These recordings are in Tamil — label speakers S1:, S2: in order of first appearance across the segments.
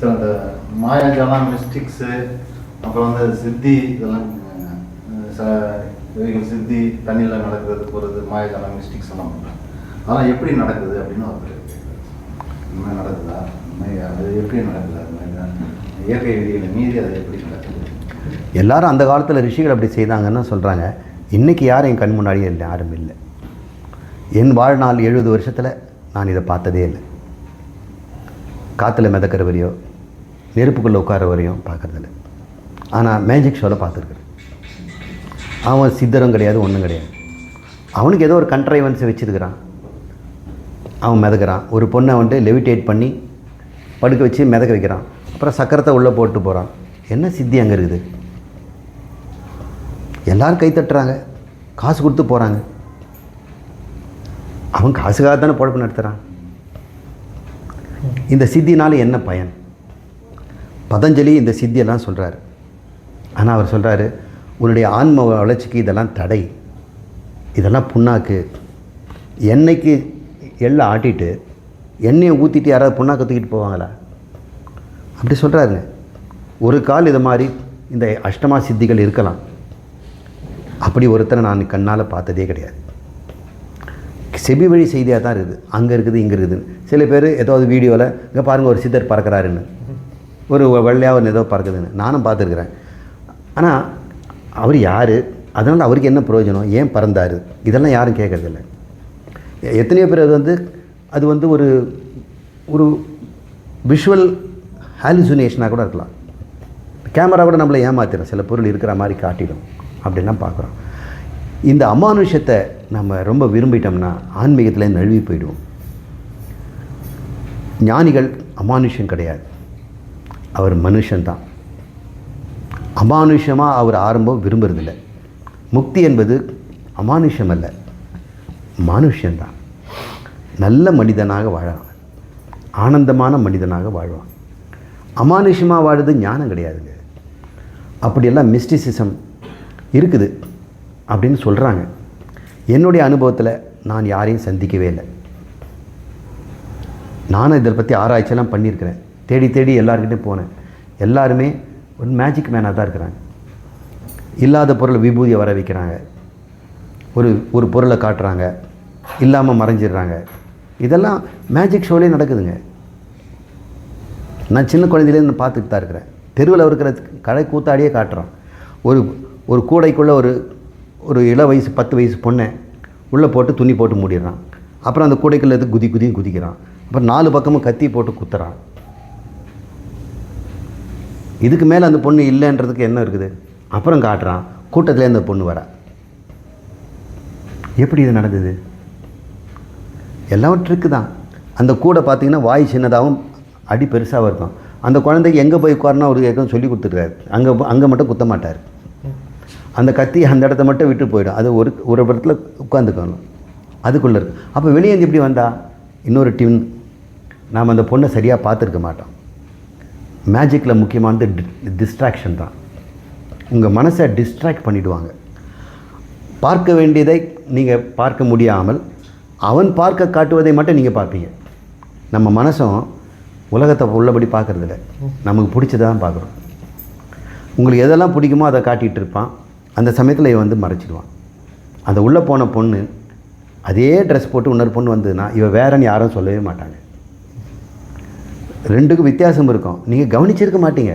S1: ஸோ அந்த மாயாஜாலம் மிஸ்டிக்ஸு அப்புறம் வந்து சித்தி இதெல்லாம் ச- இவைகள் சித்தி தண்ணியில் நடக்கிறது போகிறது மாயாஜாலம் மிஸ்டிக்ஸ் எல்லாம் பண்ணுறாங்க அதெல்லாம் எப்படி நடக்குது அப்படின்னு ஒருத்தர் கேட்குறாரு. நடக்குதா? அது எப்படி நடக்குது? அது மாதிரி இயற்கை விதிகளை மீறி அது எப்படி நடக்குது?
S2: எல்லாரும் அந்த காலத்தில் ரிஷிகள் அப்படி செய்தாங்கன்னு சொல்கிறாங்க இன்றைக்கி யாரும் என் கண் முன்னாடியே இல்லை யாரும் இல்லை. என் வாழ்நாள் எழுபது வருஷத்தில் நான் இதை பார்த்ததே இல்லை. காற்றுல மிதக்கிறவரையோ நெருப்புக்குள்ளே உட்கார வரையும் பார்க்கறதில்ல. ஆனால் மேஜிக் ஷோவில் பார்த்துருக்குறேன் அவன் சித்தரும் கிடையாது ஒன்றும் கிடையாது. அவனுக்கு ஏதோ ஒரு கண்ட்ரைவன்ஸை வச்சுருக்கிறான். அவன் மிதக்கிறான். ஒரு பொண்ணை வந்துட்டு லெவிடேட் பண்ணி படுக்க வச்சு மிதக்க வைக்கிறான். அப்புறம் சக்கரத்தை உள்ளே போட்டு போகிறான் என்ன சித்தி அங்கே இருக்குது? எல்லோரும் கை தட்டுறாங்க. காசு கொடுத்து போகிறாங்க அவன் காசுக்காக தானே பொழப்பு நடத்துகிறான் இந்த சித்தினால் என்ன பயன்? பதஞ்சலி இந்த சித்தியெல்லாம் சொல்கிறாரு ஆனால் அவர் சொல்கிறாரு உன்னுடைய ஆன்ம வளர்ச்சிக்கு இதெல்லாம் தடை. இதெல்லாம் புண்ணாக்கு. எண்ணெய்க்கு எள்ளை ஆட்டிட்டு எண்ணெயை ஊற்றிட்டு யாராவது புண்ணாக்கு தூக்கிட்டு போவாங்களா? அப்படி சொல்கிறாருங்க ஒரு கால் இது மாதிரி இந்த அஷ்டமா சித்திகள் இருக்கலாம். அப்படி ஒருத்தரை நான் கண்ணால் பார்த்ததே கிடையாது. செபி வழி செய்தியாக தான் இருக்குது. அங்கே இருக்குது இங்கே இருக்குது சில பேர் ஏதாவது வீடியோவில் இங்கே பாருங்கள் ஒரு சித்தர் பறக்கிறாருன்னு. ஒரு வெள்ளையாக ஒரு ஏதோ பறக்குதுன்னு. நானும் பார்த்துருக்குறேன். ஆனால் அவர் யார்? அதனால் அவருக்கு என்ன பிரயோஜனம்? ஏன் பறந்தார்? இதெல்லாம் யாரும் கேட்கறதில்ல. எத்தனையோ பேர் அது வந்து அது வந்து ஒரு ஒரு விஷுவல் ஹாலிசுனேஷனாக கூட இருக்கலாம். கேமரா கூட நம்மளை ஏமாத்திடும் சில பொருள் இருக்கிற மாதிரி காட்டிடும். அப்படின்லாம் பார்க்குறோம். இந்த அமானுஷத்தை நம்ம ரொம்ப விரும்பிட்டோம்னா ஆன்மீகத்தில் நழுவி போயிடுவோம். ஞானிகள் அமானுஷம் கிடையாது. அவர் மனுஷன்தான். அமானுஷமாக அவர் ஆரம்பம் விரும்புறதில்லை. முக்தி என்பது அமானுஷம் அல்ல மானுஷ்யன்தான். நல்ல மனிதனாக வாழலாம் ஆனந்தமான மனிதனாக வாழ்வான். அமானுஷமாக வாழுது ஞானம் கிடையாதுங்க. அப்படியெல்லாம் மிஸ்டிசிசம் இருக்குது அப்படின்னு சொல்கிறாங்க என்னுடைய அனுபவத்தில் நான் யாரையும் சந்திக்கவே இல்லை. நானும் இதை பற்றி ஆராய்ச்சியெல்லாம் பண்ணியிருக்கிறேன். தேடி தேடி எல்லாருக்கிட்டே போனேன். எல்லாருமே ஒரு மேஜிக் மேனாக தான் இருக்கிறாங்க. இல்லாத பொருளை விபூதியை வர வைக்கிறாங்க. ஒரு ஒரு பொருளை காட்டுறாங்க. இல்லாமல் மறைஞ்சிடுறாங்க. இதெல்லாம் மேஜிக் ஷோலே நடக்குதுங்க. நான் சின்ன குழந்தையிலேருந்து பார்த்துட்டு தான் இருக்கிறேன். தெருவில் இருக்கிற கடை கூத்தாடியே காட்டுறான் ஒரு ஒரு கூடைக்குள்ளே ஒரு ஒரு இள வயசு பத்து வயசு பொண்ணை உள்ளே போட்டு துணி போட்டு மூடிடுறான். அப்புறம் அந்த கூடைக்குள்ளே குதி குதி குதிக்கிறான். அப்புறம் நாலு பக்கமும் கத்தி போட்டு குத்துறான். இதுக்கு மேலே அந்த பொண்ணு இல்லைன்றதுக்கு என்ன இருக்குது? அப்புறம் காட்டுறான் கூட்டத்திலே அந்த பொண்ணு வர. எப்படி இது நடந்தது? எல்லாம் ட்ரிக்கு தான். அந்த கூடை பார்த்தீங்கன்னா வாய் சின்னதாகவும் அடி பெருசாகவும் இருக்கும். அந்த குழந்தைக்கு எங்கே போய் உட்காரணும் அவருக்கு ஏற்கனவே சொல்லி கொடுத்துருக்காரு. அங்கே அங்கே மட்டும் குத்த மாட்டார். அந்த கத்தி அந்த இடத்த மட்டும் விட்டு போயிடும். அது ஒரு ஒரு இடத்துல உட்காந்துக்கணும் அதுக்குள்ளே இருக்கு. அப்போ வெளியே எப்படி இப்படி வந்தா? இன்னொரு டியூன் நாம் அந்த பொண்ணை சரியாக பார்த்துருக்க மாட்டோம். மேஜிக்கில் முக்கியமானது டிஸ்ட்ராக்ஷன் தான். உங்கள் மனசை டிஸ்ட்ராக்ட் பண்ணிவிடுவாங்க பார்க்க வேண்டியதை நீங்கள் பார்க்க முடியாமல் அவன் பார்க்க காட்டுவதை மட்டும் நீங்கள் பார்ப்பீங்க. நம்ம மனசும் உலகத்தை உள்ளபடி பார்க்கறதில்ல. நமக்கு பிடிச்சதை தான் பார்க்குறோம். உங்களுக்கு எதெல்லாம் பிடிக்குமோ அதை காட்டிகிட்டு இருப்பான். அந்த சமயத்தில் இவன் வந்து மறைச்சிடுவான். அந்த உள்ளே போன பொண்ணு அதே ட்ரெஸ் போட்டு இன்னொரு பொண்ணு வந்ததுன்னா இவன் வேறன்னு யாரும் சொல்லவே மாட்டாங்க. ரெண்டுக்கும் வித்தியாசம் இருக்கும். நீங்கள் கவனிச்சிருக்க மாட்டீங்க.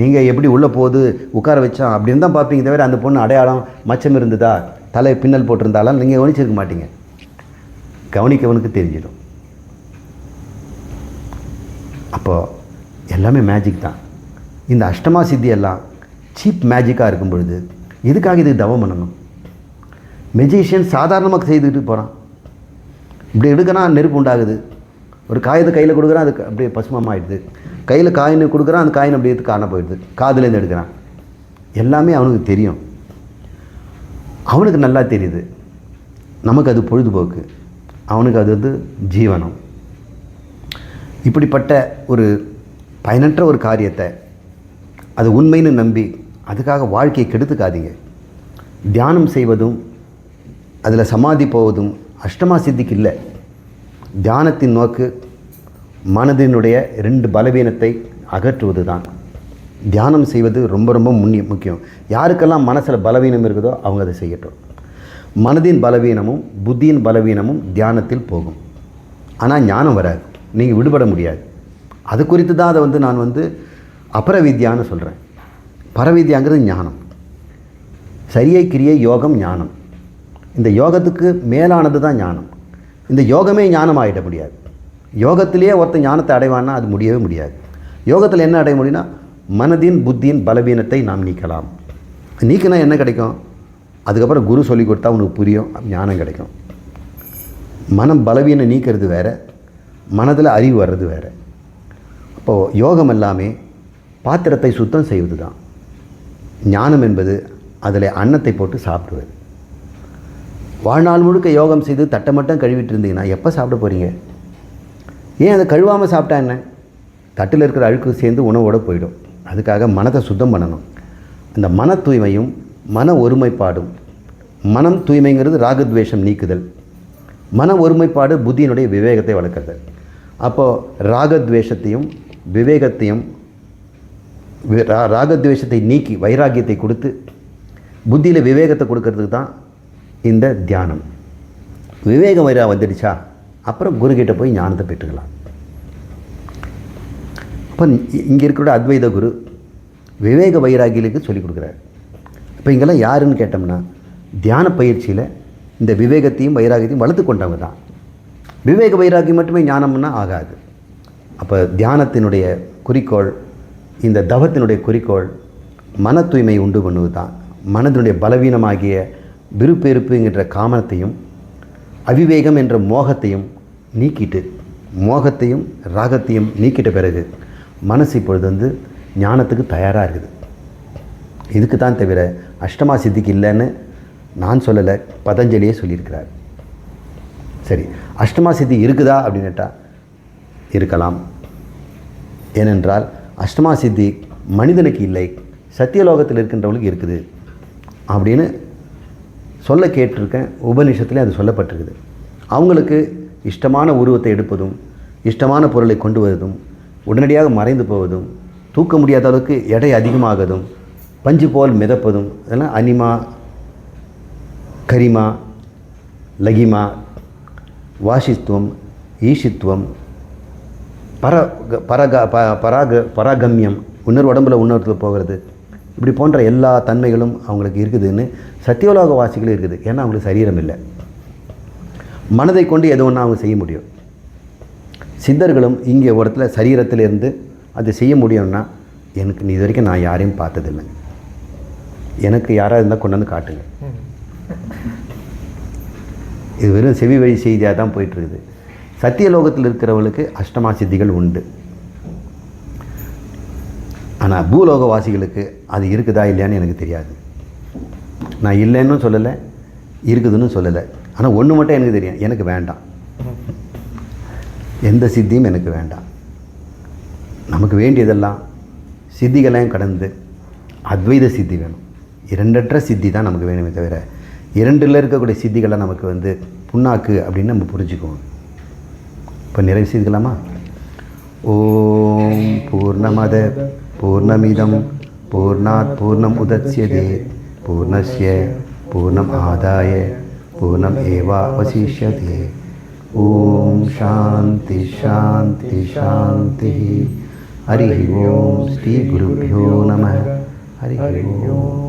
S2: நீங்கள் எப்படி உள்ளே போகுது உட்கார வச்சோம் அப்படின்னு தான் பார்ப்பீங்க தவிர அந்த பொண்ணு அடையாளம் மச்சம் இருந்ததா தலை பின்னல் போட்டிருந்தாலும் நீங்கள் கவனிச்சிருக்க மாட்டீங்க. கவனிக்கவனுக்கு தெரிஞ்சிடும். அப்போது எல்லாமே மேஜிக் தான். இந்த அஷ்டமா சித்தி எல்லாம் சீப் மேஜிக்காக இருக்கும் பொழுது எதுக்காக இது தவம் பண்ணணும்? மெஜிஷியன் சாதாரணமாக செய்துக்கிட்டு போகிறான் இப்படி எடுக்கனா நெருப்பு உண்டாகுது. ஒரு காயத்தை கையில் கொடுக்குறான் அது அப்படியே பசுமமாக ஆயிடுது கையில் காயின் கொடுக்குறான் அந்த காயின் அப்படியே எடுத்து காண போயிடுது. காதுலேருந்து எடுக்கிறான். எல்லாமே அவனுக்கு தெரியும். அவனுக்கு நல்லா தெரியுது. நமக்கு அது பொழுதுபோக்கு. அவனுக்கு அது வந்து ஜீவனம். இப்படிப்பட்ட ஒரு பயனற்ற ஒரு காரியத்தை அது உண்மைன்னு நம்பி அதுக்காக வாழ்க்கையை கெடுத்துக்காதீங்க. தியானம் செய்வதும் அதில் சமாதி போவதும் அஷ்டமா சித்திக்கு இல்லை. தியானத்தின் நோக்கு மனதினுடைய ரெண்டு பலவீனத்தை அகற்றுவது தான் தியானம் செய்வது ரொம்ப ரொம்ப முன்னி முக்கியம். யாருக்கெல்லாம் மனசில் பலவீனம் இருக்குதோ அவங்க அதை செய்யட்டும். மனதின் பலவீனமும் புத்தியின் பலவீனமும் தியானத்தில் போகும். ஆனால் ஞானம் வராது. நீங்கள் விடுபட முடியாது. அது குறித்து தான் அதை வந்து நான் வந்து அபரவித்யான்னு சொல்கிறேன் பரவித்யாங்கிறது ஞானம். சரியை கிரியை யோகம் ஞானம். இந்த யோகத்துக்கு மேலானது தான் ஞானம். இந்த யோகமே ஞானம் ஆகிட முடியாது. யோகத்திலேயே ஒருத்தன் ஞானத்தை அடைவான்னா அது முடியவே முடியாது. யோகத்தில் என்ன அடைய முடியும்னா மனதின் புத்தியின் பலவீனத்தை நாம் நீக்கலாம். நீக்கினா என்ன கிடைக்கும்? அதுக்கப்புறம் குரு சொல்லி கொடுத்தா உனக்கு புரியும் ஞானம் கிடைக்கும். மனம் பலவீனம் நீக்கிறது வேற மனதில் அறிவு வர்றது வேற. அப்போது யோகம் எல்லாமே பாத்திரத்தை சுத்தம் செய்வது தான் ஞானம் என்பது அதில் அன்னத்தை போட்டு சாப்பிடுவது. வாழ்நாள் முழுக்க யோகம் செய்து தட்டை மட்டும் கழுவிட்டு இருந்தீங்கன்னா எப்போ சாப்பிட போகிறீங்க ஏன் அதை கழுவாமல் சாப்பிட்டா என்ன? தட்டில் இருக்கிற அழுக்கு சேர்ந்து உணவோடு போயிடும். அதுக்காக மனதை சுத்தம் பண்ணணும். அந்த மன தூய்மையும் மன ஒருமைப்பாடும் மனம் தூய்மைங்கிறது ராகத்வேஷம் நீக்குதல். மன ஒருமைப்பாடு புத்தியினுடைய விவேகத்தை வளர்க்குறது. அப்போது ராகத்வேஷத்தையும் விவேகத்தையும் ராகத்வேஷத்தை நீக்கி வைராக்கியத்தை கொடுத்து புத்தியில் விவேகத்தை கொடுக்கறதுக்கு தான் இந்த தியானம். விவேக வைரா வந்துடுச்சா? அப்புறம் குருக்கிட்ட போய் ஞானத்தை பெற்றுக்கலாம். அப்போ இங்கே இருக்கிற அத்வைத குரு விவேக வைராகிகளுக்கு சொல்லிக் கொடுக்குறாரு. இப்போ இங்கெல்லாம் யாருன்னு கேட்டோம்னா தியான பயிற்சியில் இந்த விவேகத்தையும் வைராகியத்தையும் வளர்த்து கொண்டவங்க தான். விவேக வைராகியம் மட்டுமே ஞானம்னா ஆகாது. அப்போ தியானத்தினுடைய குறிக்கோள் இந்த தவத்தினுடைய குறிக்கோள் மன தூய்மை உண்டு பண்ணுவது தான் மனதினுடைய பலவீனமாகிய விருப்பெருப்புங்கிற காமனத்தையும் அவிவேகம் என்ற மோகத்தையும் நீக்கிட்டு மோகத்தையும் ராகத்தையும் நீக்கிட்ட பிறகு மனசு இப்பொழுது வந்து ஞானத்துக்கு தயாராக இருக்குது. இதுக்கு தான் தவிர அஷ்டமா சித்திக்கு இல்லைன்னு நான் சொல்லலை பதஞ்சலியே சொல்லியிருக்கிறார். சரி அஷ்டமா சித்தி இருக்குதா அப்படின்னுட்டா இருக்கலாம். ஏனென்றால் அஷ்டமா சித்தி மனிதனுக்கு இல்லை சத்தியலோகத்தில் இருக்கின்றவங்களுக்கு இருக்குது. அப்படின்னு சொல்ல கேட்டிருக்கேன் உபநிஷத்துலேயே அது சொல்லப்பட்டிருக்குது. அவங்களுக்கு இஷ்டமான உருவத்தை எடுப்பதும் இஷ்டமான பொருளை கொண்டு வருவதும் உடனடியாக மறைந்து போவதும் தூக்க முடியாத அளவுக்கு எடை அதிகமாகதும் பஞ்சு போல் மிதப்பதும் இதெல்லாம் அனிமா கரிமா லகிமா வாசித்துவம் ஈஷித்துவம் பர பரக ப பராக பராகமியம் இன்னொரு உடம்புல இன்னொருத்தர் போகிறது. இப்படி போன்ற எல்லா தன்மைகளும் அவங்களுக்கு இருக்குதுன்னு சத்தியோலோக வாசிகளும் இருக்குது. ஏன்னா அவங்களுக்கு சரீரம் இல்லை. மனதை கொண்டு எது ஒன்றா அவங்க செய்ய முடியும். சித்தர்களும் இங்கே ஒரு இடத்துல சரீரத்தில் இருந்து அது செய்ய முடியும்னா எனக்கு இது வரைக்கும் நான் யாரையும் பார்த்ததில்லைங்க எனக்கு யாராக இருந்தால் கொண்டு வந்து காட்டுங்க. இது வெறும் செவி வழி செய்தியாக தான் போயிட்டுருக்குது சத்தியலோகத்தில் இருக்கிறவங்களுக்கு அஷ்டமா சித்திகள் உண்டு. ஆனால் பூலோகவாசிகளுக்கு அது இருக்குதா இல்லையான்னு எனக்கு தெரியாது. நான் இல்லைன்னு சொல்லலை இருக்குதுன்னு சொல்லலை. ஆனால் ஒன்று மட்டும் எனக்கு தெரியும். எனக்கு வேண்டாம். எந்த சித்தியும் எனக்கு வேண்டாம். நமக்கு வேண்டியதெல்லாம் சித்திகளையும் கடந்து அத்வைத சித்தி வேணும். இரண்டற்ற சித்தி தான் நமக்கு வேணுமே தவிர இரண்டில் இருக்கக்கூடிய சித்திகளை நமக்கு வந்து புண்ணாக்கு அப்படின்னு நம்ம புரிஞ்சுக்குவோம். இப்போ நிறைவு செய்துக்கலாமா? ஓம் பூர்ணமத पूर्णमिदं पूर्णात् पूर्णम् उदत्स्यते पूर्णस्य पूर्णम् आदाय, पूर्णम् एवावशिष्यते। ॐ शान्ति शान्ति, शान्तिः। हरिः ओं श्रीगुरुभ्यो नमः। हरिः ओम्